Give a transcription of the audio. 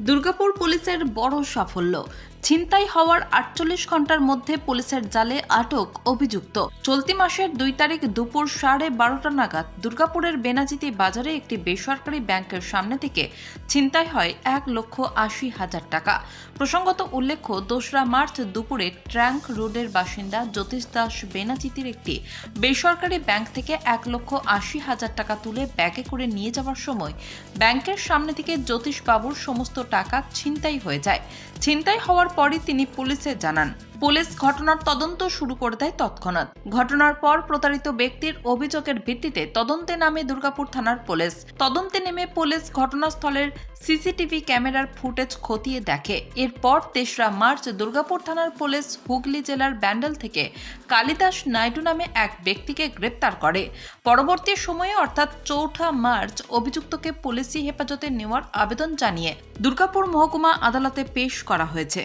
দুর্গাপুর পুলিশের বড় সাফল্য। ছিনতাই হওয়ার আটচল্লিশ ঘণ্টার মধ্যে পুলিশের জালে আটক অভিযুক্ত। চলতি মাসের দুই তারিখ দুপুর সাড়ে বারোটা নাগাদ দুর্গাপুরের বেনাজিতি বাজারে একটি বেসরকারি ব্যাংকের সামনে থেকে ছিনতাই হয় এক লক্ষ আশি হাজার টাকা। প্রসঙ্গত উল্লেখ্য, দোসরা মার্চ দুপুরে ট্র্যাঙ্ক রোডের বাসিন্দা জ্যোতিষ দাস বেনাজিতির একটি বেসরকারি ব্যাংক থেকে এক লক্ষ আশি হাজার টাকা তুলে ব্যাগে করে নিয়ে যাওয়ার সময় ব্যাংকের সামনে থেকে জ্যোতিষবাবুর সমস্ত টাকা ছিনতাই হয়ে যায়। ছিনতাই হওয়ার পরই তিনি পুলিশে জানান। পুলিশ ঘটনার তদন্ত শুরু করে দেয় তৎক্ষণাৎ। ঘটনার পর প্রতারিত ব্যক্তির অভিযোগের ভিত্তিতে তদন্তে নামে দুর্গাপুর থানার পুলিশ। তদন্তে নেমে পুলিশ ঘটনাস্থলের সিসিটিভি ক্যামেরার ফুটেজ খতিয়ে দেখে। এরপর তেসরা মার্চ দুর্গাপুর থানার পুলিশ হুগলি জেলার ব্যান্ডেল থেকে কালিদাস নাইডু নামে এক ব্যক্তিকে গ্রেপ্তার করে। পরবর্তী সময়ে অর্থাৎ চৌঠা মার্চ অভিযুক্তকে পুলিশি হেফাজতে নেওয়ার আবেদন জানিয়ে দুর্গাপুর মহকুমা আদালতে পেশ করা হয়েছে।